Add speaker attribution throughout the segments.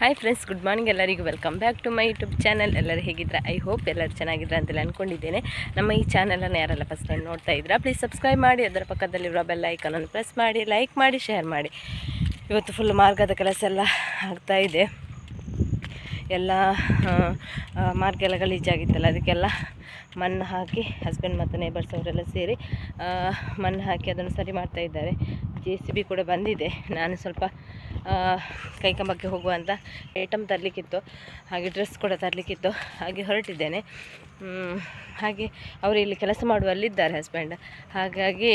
Speaker 1: Hi friends good morning ಎಲ್ಲರಿಗೂ. Welcome back to my YouTube channel ಎಲ್ಲರೂ ಹೇಗಿದ್ರೆ I hope ಎಲ್ಲರೂ ಚೆನ್ನಾಗಿದ್ರೆ ಅಂತೆಲ್ಲ ಅಂದ್ಕೊಂಡಿದ್ದೇನೆ ನಮ್ಮ ಈ ಚಾನಲನ್ನು ಯಾರೆಲ್ಲ ಫಸ್ಟ್ ಟೈಮ್ ನೋಡ್ತಾ ಇದ್ದೀರಾ ಪ್ಲೀಸ್ ಸಬ್ಸ್ಕ್ರೈಬ್ ಮಾಡಿ. ಅದರ ಪಕ್ಕದಲ್ಲಿರುವ ಬೆಲ್ ಐಕನನ್ನು ಪ್ರೆಸ್ ಮಾಡಿ ಲೈಕ್ ಮಾಡಿ ಶೇರ್ ಮಾಡಿ. ಇವತ್ತು ಫುಲ್ ಮಾರ್ಗದ ಕೆಲಸ ಎಲ್ಲ ಇದೆ. ಎಲ್ಲ ಮಾರ್ಗ ಎಲ್ಲ ಗಲೀಜಾಗಿತ್ತಲ್ಲ ಅದಕ್ಕೆಲ್ಲ ಮಣ್ಣು ಹಾಕಿ ಹಸ್ಬೆಂಡ್ ಮತ್ತು ನೇಬರ್ಸ್ ಅವರೆಲ್ಲ ಸೇರಿ ಮಣ್ಣು ಹಾಕಿ ಅದನ್ನು ಸರಿ ಮಾಡ್ತಾ ಇದ್ದಾರೆ. ಜೆ ಸಿ ಬಿ ಕೂಡ ಬಂದಿದೆ. ನಾನು ಸ್ವಲ್ಪ ಕೈಕಂಬಕ್ಕೆ ಹೋಗುವಂಥ ಐಟಮ್ ತರಲಿಕ್ಕಿತ್ತು. ಹಾಗೆ ಡ್ರೆಸ್ ಕೂಡ ತರಲಿಕ್ಕಿತ್ತು. ಹಾಗೆ ಹೊರಟಿದ್ದೇನೆ. ಹಾಗೆ ಅವರು ಇಲ್ಲಿ ಕೆಲಸ ಮಾಡುವಲ್ಲಿದ್ದಾರೆ ಹಸ್ಬೆಂಡ್ ಹಾಗಾಗಿ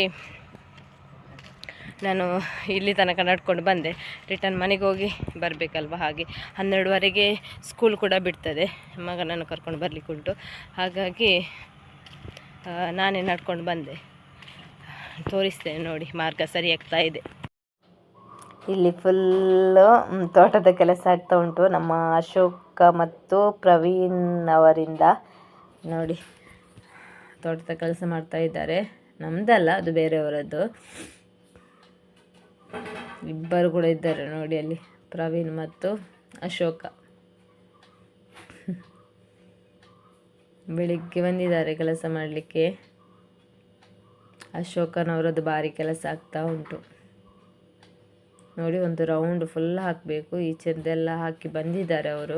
Speaker 1: ನಾನು ಇಲ್ಲಿ ತನಕ ನಡ್ಕೊಂಡು ಬಂದೆ. ರಿಟರ್ನ್ ಮನೆಗೆ ಹೋಗಿ ಬರಬೇಕಲ್ವ? ಹಾಗೆ ಹನ್ನೆರಡುವರೆಗೆ ಸ್ಕೂಲ್ ಕೂಡ ಬಿಡ್ತದೆ. ಮಗನನ್ನು ಕರ್ಕೊಂಡು ಬರಲಿಕ್ಕೆ ಉಂಟು. ಹಾಗಾಗಿ ನಾನೇ ನಡ್ಕೊಂಡು ಬಂದೆ. ತೋರಿಸ್ತೇನೆ ನೋಡಿ, ಮಾರ್ಗ ಸರಿಯಾಗ್ತಾ ಇದೆ. ಇಲ್ಲಿ ಫುಲ್ಲು ತೋಟದ ಕೆಲಸ ಆಗ್ತಾ ಉಂಟು. ನಮ್ಮ ಅಶೋಕ ಮತ್ತು ಪ್ರವೀಣ್ ಅವರಿಂದ. ನೋಡಿ, ತೋಟದ ಕೆಲಸ ಮಾಡ್ತಾ ಇದ್ದಾರೆ. ನಮ್ದಲ್ಲ, ಅದು ಬೇರೆಯವರದ್ದು. ಇಬ್ಬರು ಕೂಡ ಇದ್ದಾರೆ ನೋಡಿ ಅಲ್ಲಿ, ಪ್ರವೀಣ್ ಮತ್ತು ಅಶೋಕ. ಬೆಳಿಗ್ಗೆ ಬಂದಿದ್ದಾರೆ ಕೆಲಸ ಮಾಡಲಿಕ್ಕೆ. ಅಶೋಕನವರದ್ದು ಭಾರಿ ಕೆಲಸ ಆಗ್ತಾ ಉಂಟು. ನೋಡಿ, ಒಂದು ರೌಂಡ್ ಫುಲ್ ಹಾಕಬೇಕು. ಈಚೆದೆಲ್ಲ ಹಾಕಿ ಬಂದಿದ್ದಾರೆ ಅವರು.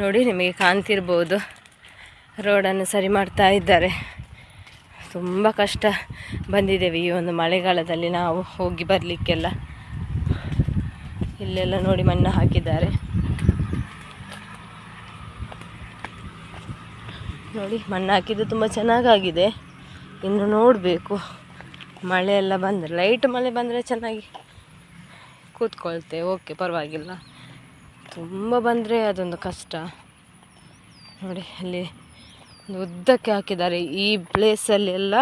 Speaker 1: ನೋಡಿ, ನಿಮಗೆ ಕಾಣ್ತಿರ್ಬೋದು. ರೋಡನ್ನು ಸರಿ ಮಾಡ್ತಾ ಇದ್ದಾರೆ. ತುಂಬ ಕಷ್ಟ ಬಂದಿದ್ದೇವೆ ಈ ಒಂದು ಮಳೆಗಾಲದಲ್ಲಿ ನಾವು ಹೋಗಿ ಬರಲಿಕ್ಕೆಲ್ಲ. ಇಲ್ಲೆಲ್ಲ ನೋಡಿ ಮಣ್ಣು ಹಾಕಿದ್ದಾರೆ. ನೋಡಿ, ಮಣ್ಣು ಹಾಕಿದ್ದು ತುಂಬ ಚೆನ್ನಾಗಾಗಿದೆ. ಇನ್ನು ನೋಡಬೇಕು. ಮಳೆ ಎಲ್ಲ ಬಂದರೆ ಲೈಟ್ ಮಳೆ ಬಂದರೆ ಚೆನ್ನಾಗಿ ಕೂತ್ಕೊಳ್ತೆ. ಓಕೆ ಪರವಾಗಿಲ್ಲ. ತುಂಬ ಬಂದರೆ ಅದೊಂದು ಕಷ್ಟ. ನೋಡಿ, ಅಲ್ಲಿ ಉದ್ದಕ್ಕೆ ಹಾಕಿದ್ದಾರೆ. ಈ ಪ್ಲೇಸಲ್ಲಿ ಎಲ್ಲ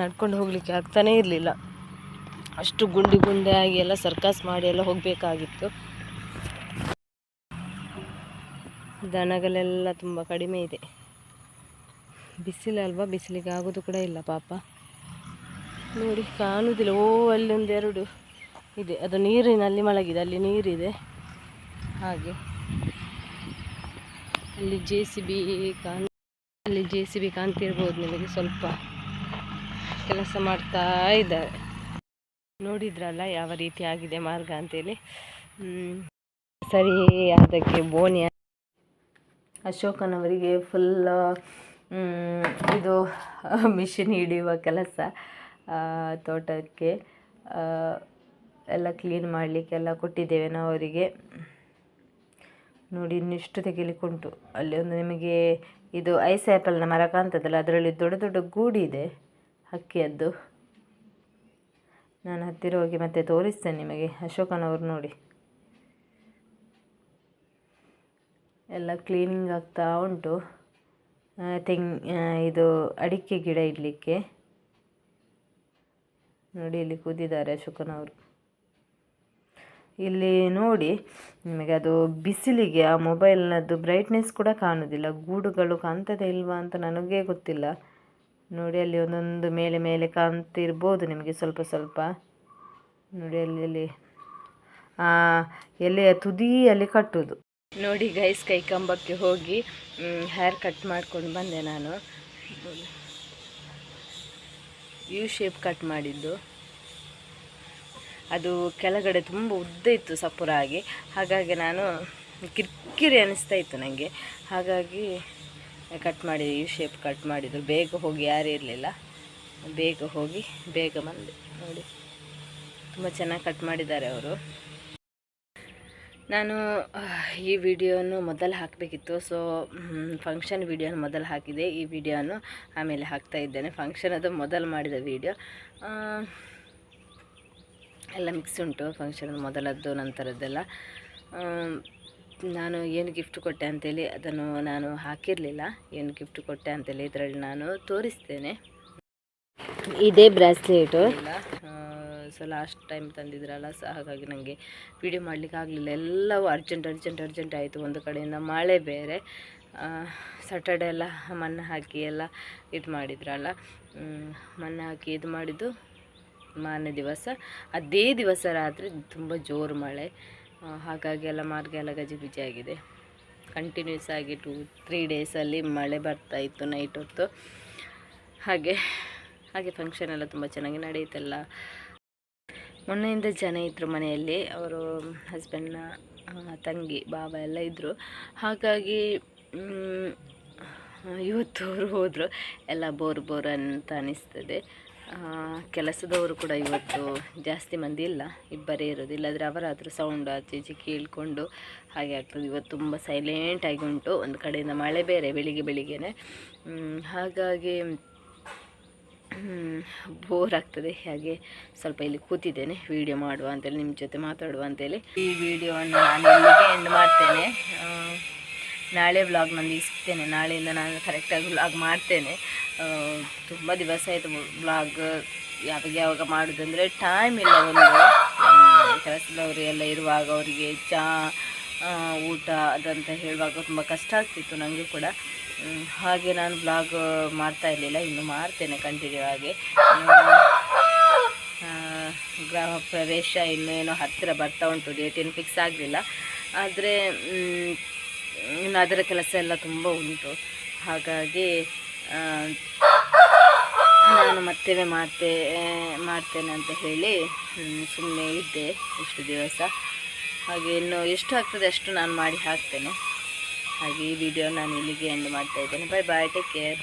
Speaker 1: ನಡ್ಕೊಂಡು ಹೋಗಲಿಕ್ಕೆ ಆಗ್ತಾನೇ ಇರಲಿಲ್ಲ. ಅಷ್ಟು ಗುಂಡಿ ಗುಂಡೆ ಆಗಿ ಎಲ್ಲ ಸರ್ಕಸ್ ಮಾಡಿ ಎಲ್ಲ ಹೋಗಬೇಕಾಗಿತ್ತು. ದನಗಳೆಲ್ಲ ತುಂಬ ಕಡಿಮೆ ಇದೆ. ಬಿಸಿಲಲ್ವಾ? ಬಿಸಿಲಿಗೆ ಆಗೋದು ಕೂಡ ಇಲ್ಲ ಪಾಪ. ನೋಡಿ ಕಾಣುವುದಿಲ್ಲ ಓ ಅಲ್ಲಿ ಒಂದೆರಡು ಇದೆ. ಅದು ನೀರಿನಲ್ಲಿ ಮಳಗಿದೆ ಅಲ್ಲಿ ನೀರಿದೆ. ಹಾಗೆ. ಅಲ್ಲಿ ಜೆ ಸಿ ಬಿ ಕಾಣ್ ಅಲ್ಲಿ ಜೆ ಸಿ ಬಿ ಕಾಣ್ತಿರ್ಬೋದು ನಿಮಗೆ. ಸ್ವಲ್ಪ ಕೆಲಸ ಮಾಡ್ತಾ ಇದ್ದಾರೆ. ನೋಡಿದ್ರಲ್ಲ ಯಾವ ರೀತಿ ಆಗಿದೆ ಮಾರ್ಗ ಅಂತೇಳಿ. ಸರಿ, ಅದಕ್ಕೆ ಬೋನಿ ಅಶೋಕನವರಿಗೆ ಫುಲ್ ಇದು ಮಿಷಿನ್ ಹಿಡಿಯುವ ಕೆಲಸ ತೋಟಕ್ಕೆ ಎಲ್ಲ ಕ್ಲೀನ್ ಮಾಡಲಿಕ್ಕೆಲ್ಲ ಕೊಟ್ಟಿದ್ದೇವೆ ನಾವು ಅವರಿಗೆ. ನೋಡಿ, ಇನ್ನಿಷ್ಟು ತೆಗಿಲಿಕ್ಕುಂಟು. ಅಲ್ಲಿ ಒಂದು ನಿಮಗೆ ಇದು ಐಸ್ ಆ್ಯಪಲ್ನ ಮರ ಕಾಣ್ತದಲ್ಲ, ಅದರಲ್ಲಿ ದೊಡ್ಡ ದೊಡ್ಡ ಗೂಡಿ ಇದೆ, ಹಕ್ಕಿಯದ್ದು. ನಾನು ಹತ್ತಿರ ಹೋಗಿ ಮತ್ತೆ ತೋರಿಸ್ತೇನೆ ನಿಮಗೆ ಅಶೋಕನವರು ನೋಡಿ. ಎಲ್ಲ ಕ್ಲೀನಿಂಗ್ ಆಗ್ತಾ ಉಂಟು. ತೆಂಗ್ ಇದು ಅಡಿಕೆ ಗಿಡ ಇಡಲಿಕ್ಕೆ. ನೋಡಿ ಇಲ್ಲಿ ಕೂದಿದ್ದಾರೆ ಅಶೋಕನವರು ಇಲ್ಲಿ ನೋಡಿ ನಿಮಗೆ ಅದು ಬಿಸಿಲಿಗೆ ಆ ಮೊಬೈಲ್ನದ್ದು ಬ್ರೈಟ್ನೆಸ್ ಕೂಡ ಕಾಣುವುದಿಲ್ಲ ಗೂಡುಗಳು ಕಾಣ್ತದೆ ಇಲ್ವಾ ಅಂತ ನನಗೆ ಗೊತ್ತಿಲ್ಲ. ನೋಡಿ ಅಲ್ಲಿ ಒಂದೊಂದು ಮೇಲೆ ಮೇಲೆ ಕಾಣ್ತಿರ್ಬೋದು ನಿಮಗೆ ಸ್ವಲ್ಪ ಸ್ವಲ್ಪ. ನೋಡಿ ಅಲ್ಲಿ ಅಲ್ಲಿ. ಎಲೆಯ ತುದಿಯಲ್ಲಿ ಕಟ್ಟುವುದು. ನೋಡಿ ಗೈಸ್ ಕೈ ಕಂಬಕ್ಕೆ ಹೋಗಿ ಹೇರ್ ಕಟ್ ಮಾಡ್ಕೊಂಡು ಬಂದೆ ನಾನು. ಯು ಶೇಪ್ ಕಟ್ ಮಾಡಿದ್ದು. ಅದು ಕೆಳಗಡೆ ತುಂಬ ಉದ್ದ ಇತ್ತು ಸಪುರ ಆಗಿ ಹಾಗಾಗಿ ನಾನು ಕಿರಿಕಿರಿ ಅನಿಸ್ತಾ ಇತ್ತು ನನಗೆ ಹಾಗಾಗಿ ಕಟ್ ಮಾಡಿ ಯು ಶೇಪ್ ಕಟ್ ಮಾಡಿದ್ರು. ಬೇಗ ಹೋಗಿ ಯಾರೂ ಇರಲಿಲ್ಲ. ಬೇಗ ಹೋಗಿ, ಬೇಗ ಬಂದೆ. ನೋಡಿ. ತುಂಬ ಚೆನ್ನಾಗಿ ಕಟ್ ಮಾಡಿದ್ದಾರೆ ಅವರು. ನಾನು ಈ ವಿಡಿಯೋನು ಮೊದಲು ಹಾಕಬೇಕಿತ್ತು. ಸೊ ಫಂಕ್ಷನ್ ವಿಡಿಯೋನ ಮೊದಲು ಹಾಕಿದೆ. ಈ ವಿಡಿಯೋನು ಆಮೇಲೆ ಹಾಕ್ತಾ ಇದ್ದೇನೆ. ಫಂಕ್ಷನ್ ಅದು ಮೊದಲು ಮಾಡಿದ ವಿಡಿಯೋ. ಎಲ್ಲ ಮಿಕ್ಸ್ ಉಂಟು. ಫಂಕ್ಷನ್ ಮೊದಲದ್ದು ನಂತರದ್ದೆಲ್ಲ. ನಾನು ಏನು ಗಿಫ್ಟ್ ಕೊಟ್ಟೆ ಅಂತೇಳಿ ಅದನ್ನು ನಾನು ಹಾಕಿರಲಿಲ್ಲ. ಏನು ಗಿಫ್ಟ್ ಕೊಟ್ಟೆ ಅಂತೇಳಿ ಇದರಲ್ಲಿ ನಾನು ತೋರಿಸ್ತೇನೆ. ಇದೇ ಬ್ರಾಸ್ಲೆಟು. ಸೊ ಲಾಸ್ಟ್ ಟೈಮ್ ತಂದಿದ್ರಲ್ಲ ಸೊ, ಹಾಗಾಗಿ ನನಗೆ ವೀಡಿಯೋ ಮಾಡಲಿಕ್ಕೆ ಆಗಲಿಲ್ಲ. ಎಲ್ಲವೂ ಅರ್ಜೆಂಟ್ ಅರ್ಜೆಂಟ್ ಅರ್ಜೆಂಟ್ ಆಯಿತು ಒಂದು ಕಡೆಯಿಂದ. ಮಳೆ ಬೇರೆ ಸಟರ್ಡೆ ಎಲ್ಲ ಮಣ್ಣು ಹಾಕಿ ಎಲ್ಲ ಇದು ಮಾಡಿದ್ರಲ್ಲ. ಮಣ್ಣು ಹಾಕಿ ಇದು ಮಾಡಿದ್ದು ಮಾರನೇ ದಿವಸ. ಅದೇ ದಿವಸ ರಾತ್ರಿ ತುಂಬ ಜೋರು ಮಳೆ. ಹಾಗಾಗಿ ಎಲ್ಲ ಮಾರ್ಗ ಎಲ್ಲ ಗಜಿಬಿಜಿ ಆಗಿದೆ ಕಂಟಿನ್ಯೂಸ್ ಆಗಿ ಟೂ ತ್ರೀ ಡೇಸಲ್ಲಿ ಮಳೆ ಬರ್ತಾ ಇತ್ತು ನೈಟ್ ಹೊತ್ತು. ಹಾಗೆ ಹಾಗೆ ಫಂಕ್ಷನ್ ಎಲ್ಲ ತುಂಬ ಚೆನ್ನಾಗಿ ನಡೆಯುತ್ತಲ್ಲ ಮೊನ್ನೆಯಿಂದ ಜನ ಇದ್ದರು ಮನೆಯಲ್ಲಿ, ಅವರು ಹಸ್ಬೆಂಡ್ನ ತಂಗಿ ಬಾಬಾ ಎಲ್ಲ ಇದ್ದರು ಹಾಗಾಗಿ ಇವತ್ತು ಅವರು ಹೋದರು. ಎಲ್ಲ ಬೋರ್ ಬೋರ್ ಅಂತ ಅನಿಸ್ತದೆ. ಕೆಲಸದವರು ಕೂಡ ಇವತ್ತು ಜಾಸ್ತಿ ಮಂದಿ ಇಲ್ಲ, ಇಬ್ಬರೇ ಇರೋದು. ಇಲ್ಲಾದರೆ ಅವರಾದರೂ ಸೌಂಡ್ ಆಚೆ ಈಚೆ ಕೇಳಿಕೊಂಡು ಹಾಗೆ ಆಗ್ತದೆ. ಇವತ್ತು ತುಂಬ ಸೈಲೆಂಟಾಗಿ ಉಂಟು. ಒಂದು ಕಡೆಯಿಂದ ಮಳೆ ಬೇರೆ, ಬೆಳಿಗ್ಗೆ ಬೆಳಿಗ್ಗೆನೆ. ಹಾಗಾಗಿ ಬೋರ್ ಆಗ್ತದೆ. ಹಾಗೆ ಸ್ವಲ್ಪ ಇಲ್ಲಿ ಕೂತಿದ್ದೇನೆ. ವಿಡಿಯೋ ಮಾಡುವ ಅಂತೇಳಿ ನಿಮ್ಮ ಜೊತೆ ಮಾತಾಡುವ ಅಂತೇಳಿ ಈ ವಿಡಿಯೋವನ್ನು ನಾನು ಇಲ್ಲಿಗೆ ಎಂಡ್ ಮಾಡ್ತೇನೆ. ನಾಳೆ ವ್ಲಾಗ್ ನಂದಿಗೆ ಸಿಗ್ತೇನೆ. ನಾಳೆಯಿಂದ ನಾನು ಕರೆಕ್ಟಾಗಿ ವ್ಲಾಗ್ ಮಾಡ್ತೇನೆ. ತುಂಬ ದಿವಸ ಆಯಿತು ವ್ಲಾಗ್ ಯಾವಾಗ ಯಾವಾಗ ಮಾಡೋದಂದರೆ ಟೈಮ್ ಇಲ್ಲ ಒಂದು. ಕೆಲಸದವರು ಎಲ್ಲ ಇರುವಾಗ ಅವರಿಗೆ ಚಹಾ ಊಟ ಅದಂತ ಹೇಳುವಾಗ ತುಂಬ ಕಷ್ಟ ಆಗ್ತಿತ್ತು ನನಗೂ ಕೂಡ. ಹಾಗೆ ನಾನು ಬ್ಲಾಗ್ ಮಾಡ್ತಾ ಇರಲಿಲ್ಲ, ಇನ್ನು ಮಾಡ್ತೇನೆ ಕಂಟಿನ್ಯೂ ಆಗಿ ಗ್ರಾಮ ಪ್ರವೇಶ ಇನ್ನೇನೋ ಹತ್ತಿರ ಬರ್ತಾ ಉಂಟು ಡೇಟ್ ಏನು ಫಿಕ್ಸ್ ಆಗಲಿಲ್ಲ. ಆದರೆ ಇನ್ನು ಅದರ ಕೆಲಸ ಎಲ್ಲ ತುಂಬ ಉಂಟು. ಹಾಗಾಗಿ ನಾನು ಮತ್ತೆ ಮಾಡ್ತೆ, ಮಾಡ್ತೇನೆ ಅಂತ ಹೇಳಿ ಸುಮ್ಮನೆ ಇದ್ದೆ ಇಷ್ಟು ದಿವಸ. ಹಾಗೆ ಇನ್ನು ಎಷ್ಟು ಆಗ್ತದೆ ಅಷ್ಟು ನಾನು ಮಾಡಿ ಹಾಕ್ತೇನೆ. ಹಾಗೆ ಈ ವಿಡಿಯೋ ನಾನು ಇಲ್ಲಿಗೆ ಎಂಡ್ ಮಾಡ್ತಾ ಇದ್ದೇನೆ. Bye bye take care